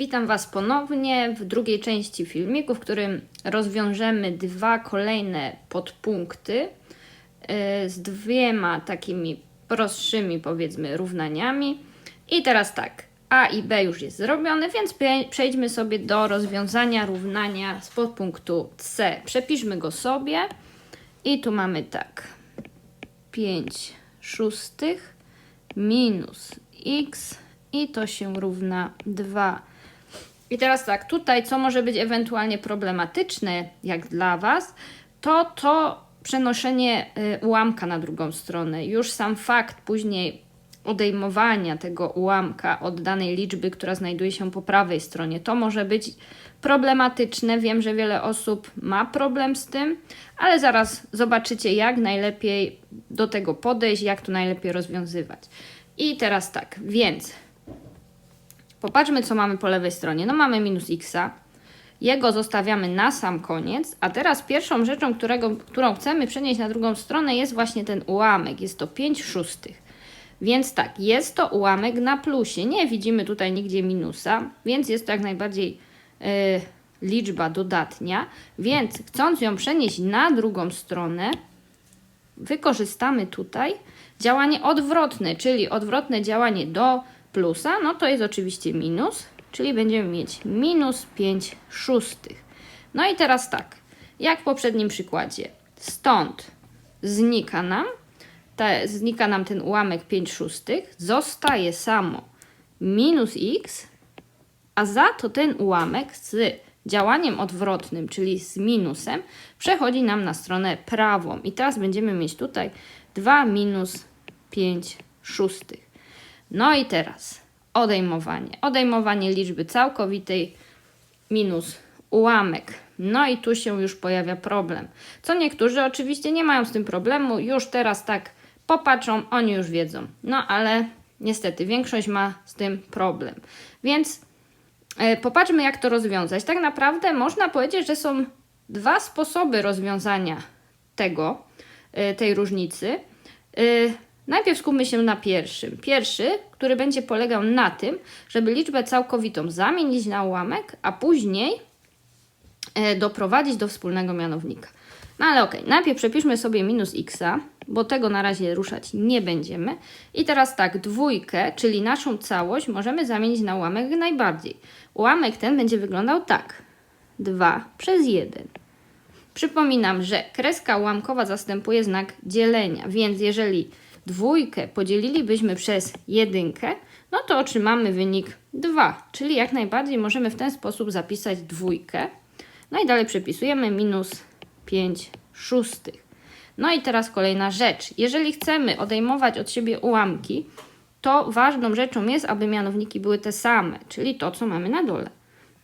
Witam Was ponownie w drugiej części filmiku, w którym rozwiążemy dwa kolejne podpunkty yy, z dwiema takimi prostszymi, powiedzmy, równaniami. I teraz tak, A i B już jest zrobione, więc przejdźmy sobie do rozwiązania równania z podpunktu C. Przepiszmy go sobie i tu mamy tak. 5 szóstych minus x i to się równa 2. I teraz tak, tutaj co może być ewentualnie problematyczne, jak dla Was, to to przenoszenie y, ułamka na drugą stronę. Już sam fakt później odejmowania tego ułamka od danej liczby, która znajduje się po prawej stronie, to może być problematyczne. Wiem, że wiele osób ma problem z tym, ale zaraz zobaczycie, jak najlepiej do tego podejść, jak to najlepiej rozwiązywać. I teraz tak, więc Popatrzmy, co mamy po lewej stronie. No mamy minus x. Jego zostawiamy na sam koniec, a teraz pierwszą rzeczą, którego, którą chcemy przenieść na drugą stronę jest właśnie ten ułamek. Jest to 5 szóstych. Więc tak, jest to ułamek na plusie. Nie widzimy tutaj nigdzie minusa, więc jest to jak najbardziej yy, liczba dodatnia. Więc chcąc ją przenieść na drugą stronę, wykorzystamy tutaj działanie odwrotne, czyli odwrotne działanie do plusa, no to jest oczywiście minus, czyli będziemy mieć minus 5 szóstych. No i teraz tak, jak w poprzednim przykładzie, stąd znika nam, te, znika nam ten ułamek 5 szóstych, zostaje samo minus x, a za to ten ułamek z działaniem odwrotnym, czyli z minusem, przechodzi nam na stronę prawą. I teraz będziemy mieć tutaj 2 minus 5 szóstych. No i teraz odejmowanie. Odejmowanie liczby całkowitej minus ułamek. No i tu się już pojawia problem. Co niektórzy oczywiście nie mają z tym problemu, już teraz tak popatrzą, oni już wiedzą. No ale niestety większość ma z tym problem. Więc e, popatrzmy, jak to rozwiązać. Tak naprawdę można powiedzieć, że są dwa sposoby rozwiązania tego, e, tej różnicy. E, Najpierw skupmy się na pierwszym. Pierwszy, który będzie polegał na tym, żeby liczbę całkowitą zamienić na ułamek, a później e, doprowadzić do wspólnego mianownika. No ale okej, najpierw przepiszmy sobie minus x, bo tego na razie ruszać nie będziemy. I teraz tak, dwójkę, czyli naszą całość, możemy zamienić na ułamek najbardziej. Ułamek ten będzie wyglądał tak. 2 przez 1. Przypominam, że kreska ułamkowa zastępuje znak dzielenia, więc jeżeli dwójkę podzielilibyśmy przez jedynkę, no to otrzymamy wynik 2, czyli jak najbardziej możemy w ten sposób zapisać dwójkę. No i dalej przepisujemy minus 5 szóstych. No i teraz kolejna rzecz. Jeżeli chcemy odejmować od siebie ułamki, to ważną rzeczą jest, aby mianowniki były te same, czyli to, co mamy na dole.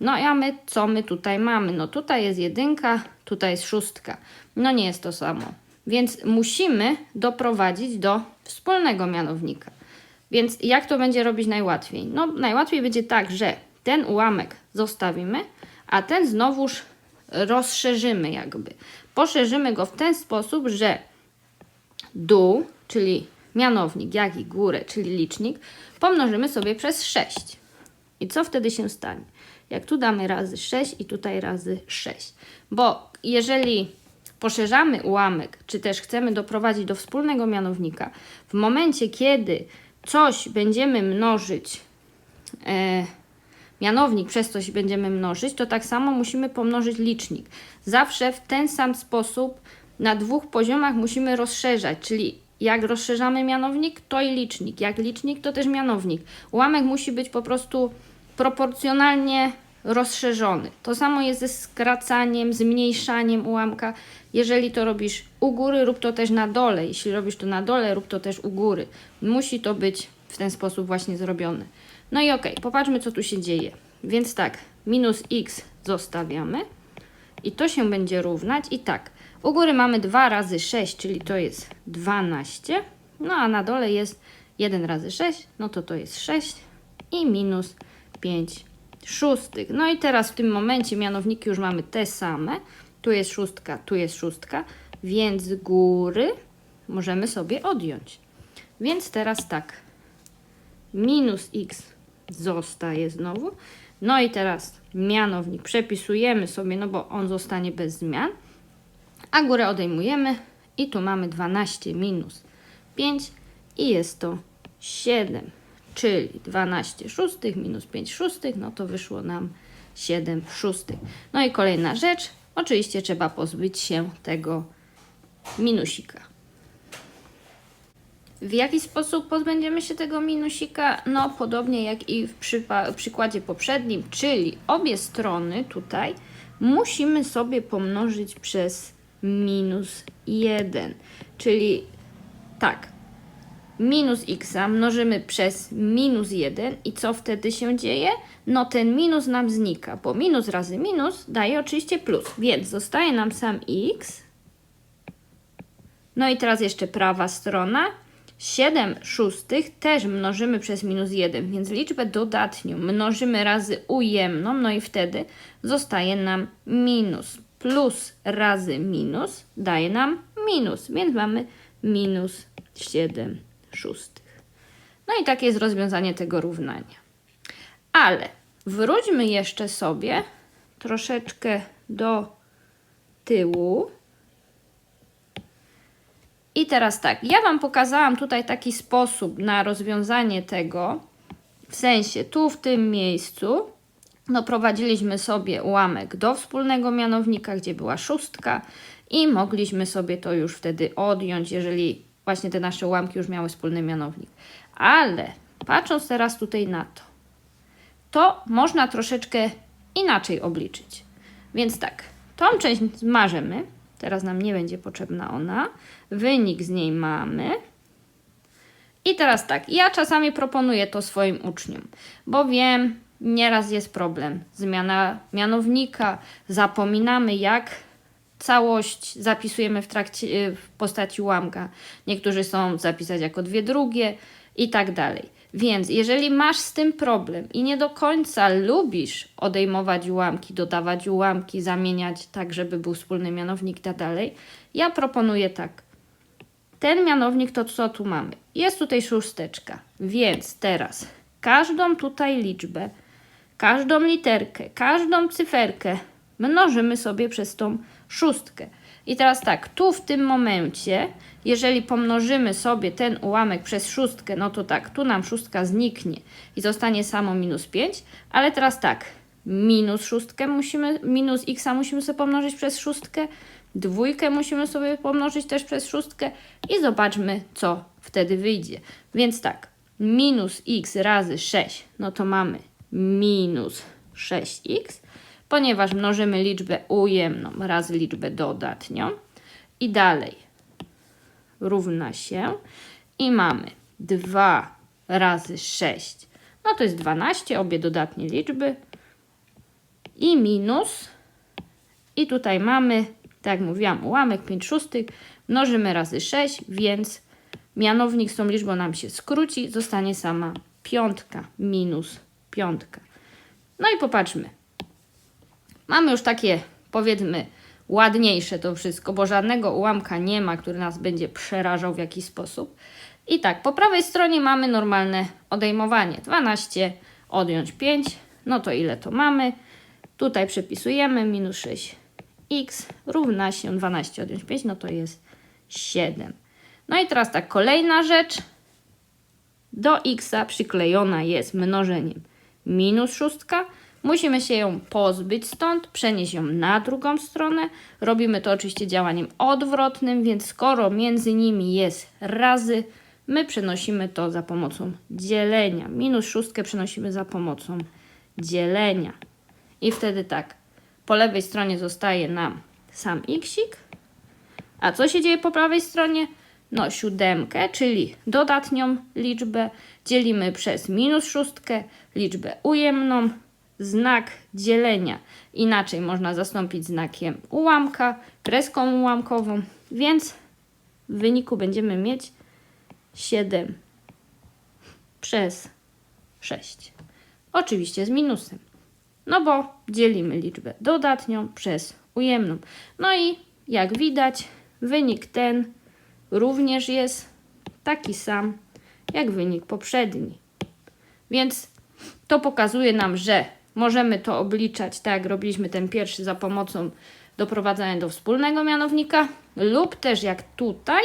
No a my, co my tutaj mamy? No tutaj jest jedynka, tutaj jest szóstka. No nie jest to samo. Więc musimy doprowadzić do wspólnego mianownika. Więc jak to będzie robić najłatwiej? No najłatwiej będzie tak, że ten ułamek zostawimy, a ten znowuż rozszerzymy jakby. Poszerzymy go w ten sposób, że dół, czyli mianownik, jak i górę, czyli licznik, pomnożymy sobie przez 6. I co wtedy się stanie? Jak tu damy razy 6 i tutaj razy 6. Bo jeżeli poszerzamy ułamek, czy też chcemy doprowadzić do wspólnego mianownika, w momencie, kiedy coś będziemy mnożyć, e, mianownik przez coś będziemy mnożyć, to tak samo musimy pomnożyć licznik. Zawsze w ten sam sposób na dwóch poziomach musimy rozszerzać, czyli jak rozszerzamy mianownik, to i licznik. Jak licznik, to też mianownik. Ułamek musi być po prostu proporcjonalnie rozszerzony. To samo jest ze skracaniem, zmniejszaniem ułamka. Jeżeli to robisz u góry, rób to też na dole. Jeśli robisz to na dole, rób to też u góry. Musi to być w ten sposób właśnie zrobione. No i okej, popatrzmy co tu się dzieje. Więc tak, minus x zostawiamy i to się będzie równać i tak. U góry mamy 2 razy 6, czyli to jest 12. No a na dole jest 1 razy 6, no to to jest 6 i minus 5 szóstych. No i teraz w tym momencie mianowniki już mamy te same. Tu jest szóstka, tu jest szóstka, więc góry możemy sobie odjąć. Więc teraz tak, minus x zostaje znowu. No i teraz mianownik przepisujemy sobie, no bo on zostanie bez zmian, a górę odejmujemy i tu mamy 12 minus 5 i jest to 7, czyli 12 szóstych minus 5 szóstych, no to wyszło nam 7 szóstych. No i kolejna rzecz, oczywiście trzeba pozbyć się tego minusika. W jaki sposób pozbędziemy się tego minusika? No, podobnie jak i w przykładzie poprzednim, czyli obie strony tutaj musimy sobie pomnożyć przez minus 1. Czyli tak, minus x mnożymy przez minus 1 i co wtedy się dzieje? No ten minus nam znika, bo minus razy minus daje oczywiście plus, więc zostaje nam sam x. No i teraz jeszcze prawa strona. 7 szóstych też mnożymy przez minus 1, więc liczbę dodatnią mnożymy razy ujemną, no i wtedy zostaje nam minus. Plus razy minus daje nam minus, więc mamy minus 7 szóstych. No i takie jest rozwiązanie tego równania. Ale wróćmy jeszcze sobie troszeczkę do tyłu. I teraz tak, ja Wam pokazałam tutaj taki sposób na rozwiązanie tego, w sensie tu w tym miejscu, no prowadziliśmy sobie ułamek do wspólnego mianownika, gdzie była szóstka i mogliśmy sobie to już wtedy odjąć, jeżeli właśnie te nasze ułamki już miały wspólny mianownik. Ale patrząc teraz tutaj na to, to można troszeczkę inaczej obliczyć. Więc tak, tą część zmarzemy, teraz nam nie będzie potrzebna ona, wynik z niej mamy. I teraz tak, ja czasami proponuję to swoim uczniom, bo wiem, nieraz jest problem. Zmiana mianownika, zapominamy jak całość zapisujemy w, trakcie, w postaci ułamka. Niektórzy chcą zapisać jako dwie drugie i tak dalej. Więc jeżeli masz z tym problem i nie do końca lubisz odejmować ułamki, dodawać ułamki, zamieniać tak, żeby był wspólny mianownik i tak dalej, ja proponuję tak. Ten mianownik to co tu mamy? Jest tutaj szósteczka, więc teraz każdą tutaj liczbę, każdą literkę, każdą cyferkę mnożymy sobie przez tą szóstkę. I teraz tak, tu w tym momencie, jeżeli pomnożymy sobie ten ułamek przez szóstkę, no to tak, tu nam szóstka zniknie i zostanie samo minus 5, ale teraz tak, minus szóstkę musimy, minus x musimy sobie pomnożyć przez szóstkę, dwójkę musimy sobie pomnożyć też przez szóstkę i zobaczmy, co wtedy wyjdzie. Więc tak, minus x razy 6, no to mamy minus 6x, ponieważ mnożymy liczbę ujemną razy liczbę dodatnią. I dalej równa się i mamy 2 razy 6. No to jest 12, obie dodatnie liczby. I minus. I tutaj mamy, tak jak mówiłam, ułamek 5 szóstych. Mnożymy razy 6, więc mianownik z tą liczbą nam się skróci. Zostanie sama piątka minus piątka. No i popatrzmy. Mamy już takie, powiedzmy, ładniejsze to wszystko, bo żadnego ułamka nie ma, który nas będzie przerażał w jakiś sposób. I tak, po prawej stronie mamy normalne odejmowanie. 12 odjąć 5, no to ile to mamy? Tutaj przepisujemy minus 6x równa się 12 odjąć 5, no to jest 7. No i teraz tak, kolejna rzecz. Do x przyklejona jest mnożeniem minus szóstka, Musimy się ją pozbyć stąd, przenieść ją na drugą stronę. Robimy to oczywiście działaniem odwrotnym, więc skoro między nimi jest razy, my przenosimy to za pomocą dzielenia. Minus szóstkę przenosimy za pomocą dzielenia. I wtedy tak, po lewej stronie zostaje nam sam xik. A co się dzieje po prawej stronie? No siódemkę, czyli dodatnią liczbę dzielimy przez minus szóstkę, liczbę ujemną, znak dzielenia. Inaczej można zastąpić znakiem ułamka, kreską ułamkową, więc w wyniku będziemy mieć 7 przez 6. Oczywiście z minusem. No bo dzielimy liczbę dodatnią przez ujemną. No i jak widać, wynik ten również jest taki sam jak wynik poprzedni. Więc to pokazuje nam, że możemy to obliczać tak, jak robiliśmy ten pierwszy za pomocą doprowadzania do wspólnego mianownika, lub też jak tutaj,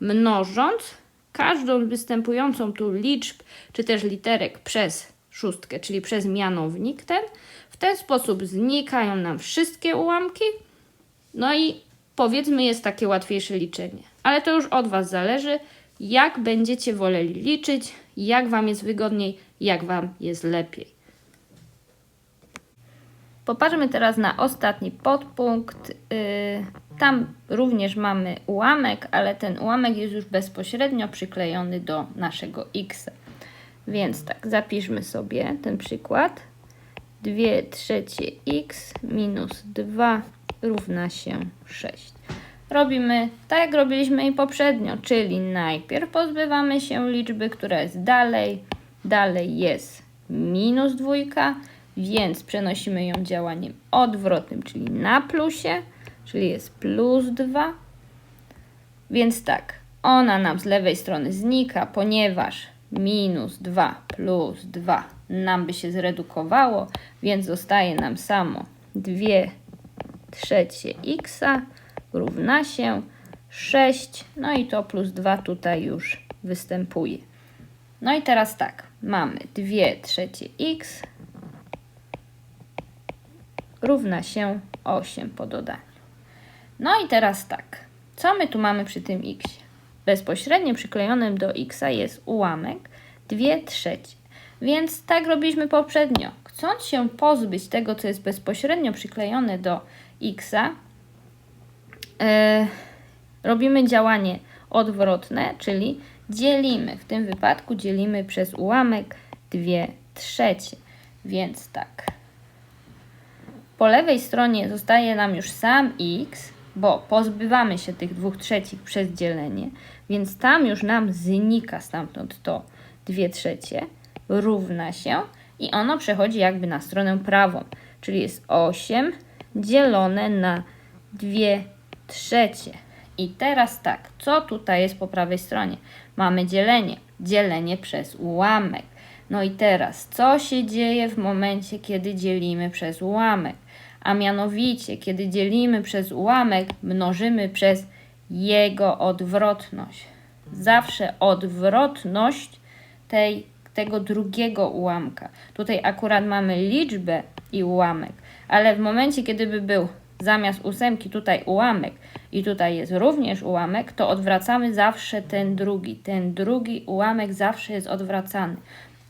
mnożąc każdą występującą tu liczb, czy też literek przez szóstkę, czyli przez mianownik ten. W ten sposób znikają nam wszystkie ułamki, no i powiedzmy jest takie łatwiejsze liczenie. Ale to już od Was zależy, jak będziecie woleli liczyć, jak Wam jest wygodniej, jak Wam jest lepiej. Popatrzmy teraz na ostatni podpunkt. Yy, tam również mamy ułamek, ale ten ułamek jest już bezpośrednio przyklejony do naszego x. Więc tak, zapiszmy sobie ten przykład. 2 trzecie x minus 2 równa się 6. Robimy tak, jak robiliśmy i poprzednio, czyli najpierw pozbywamy się liczby, która jest dalej. Dalej jest minus dwójka więc przenosimy ją działaniem odwrotnym, czyli na plusie, czyli jest plus 2. Więc tak, ona nam z lewej strony znika, ponieważ minus 2 plus 2 nam by się zredukowało, więc zostaje nam samo 2 trzecie x równa się 6, no i to plus 2 tutaj już występuje. No i teraz tak, mamy 2 trzecie x równa się 8 po dodaniu. No i teraz tak, co my tu mamy przy tym x? Bezpośrednio przyklejonym do x jest ułamek 2 trzecie. Więc tak robiliśmy poprzednio. Chcąc się pozbyć tego, co jest bezpośrednio przyklejone do x, yy, robimy działanie odwrotne, czyli dzielimy. W tym wypadku dzielimy przez ułamek 2 trzecie. Więc tak, po lewej stronie zostaje nam już sam x, bo pozbywamy się tych dwóch trzecich przez dzielenie, więc tam już nam znika stamtąd to 2 trzecie, równa się i ono przechodzi jakby na stronę prawą, czyli jest 8 dzielone na 2 trzecie. I teraz tak, co tutaj jest po prawej stronie? Mamy dzielenie, dzielenie przez ułamek. No i teraz, co się dzieje w momencie, kiedy dzielimy przez ułamek? A mianowicie, kiedy dzielimy przez ułamek, mnożymy przez jego odwrotność. Zawsze odwrotność tej, tego drugiego ułamka. Tutaj akurat mamy liczbę i ułamek, ale w momencie, kiedy by był zamiast ósemki tutaj ułamek i tutaj jest również ułamek, to odwracamy zawsze ten drugi. Ten drugi ułamek zawsze jest odwracany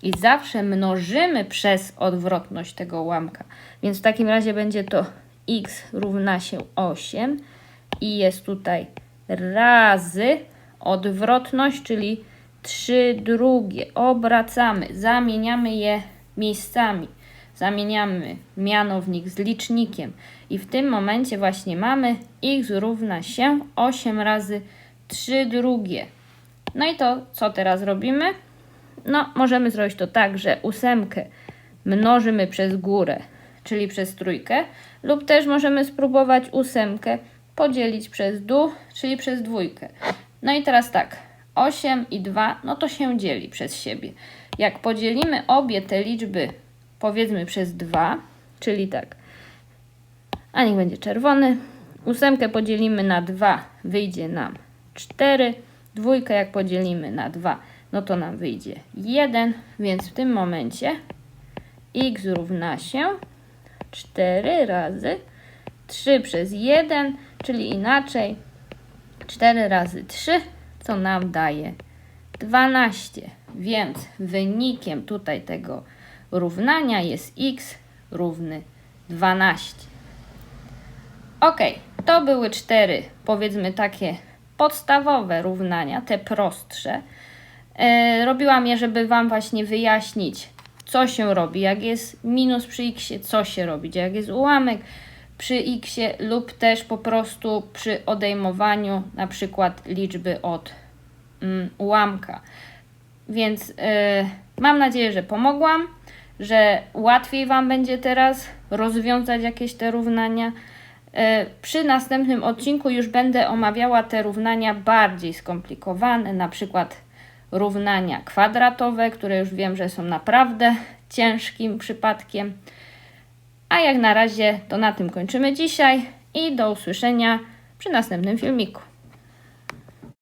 i zawsze mnożymy przez odwrotność tego ułamka. Więc w takim razie będzie to x równa się 8 i jest tutaj razy odwrotność, czyli 3 drugie. Obracamy, zamieniamy je miejscami. Zamieniamy mianownik z licznikiem i w tym momencie właśnie mamy x równa się 8 razy 3 drugie. No i to co teraz robimy? No, możemy zrobić to tak, że ósemkę mnożymy przez górę, czyli przez trójkę, lub też możemy spróbować ósemkę podzielić przez dół, czyli przez dwójkę. No i teraz tak, 8 i 2, no to się dzieli przez siebie. Jak podzielimy obie te liczby, powiedzmy przez 2, czyli tak, a niech będzie czerwony, ósemkę podzielimy na 2, wyjdzie nam 4, dwójkę jak podzielimy na 2, no to nam wyjdzie 1, więc w tym momencie x równa się 4 razy 3 przez 1, czyli inaczej 4 razy 3, co nam daje 12. Więc wynikiem tutaj tego równania jest x równy 12. Ok, to były cztery, powiedzmy takie podstawowe równania, te prostsze. E, robiłam je, żeby Wam właśnie wyjaśnić, co się robi, jak jest minus przy x, co się robi, jak jest ułamek przy x lub też po prostu przy odejmowaniu na przykład liczby od mm, ułamka. Więc yy, mam nadzieję, że pomogłam, że łatwiej Wam będzie teraz rozwiązać jakieś te równania. Yy, przy następnym odcinku już będę omawiała te równania bardziej skomplikowane, na przykład równania kwadratowe, które już wiem, że są naprawdę ciężkim przypadkiem. A jak na razie to na tym kończymy dzisiaj i do usłyszenia przy następnym filmiku.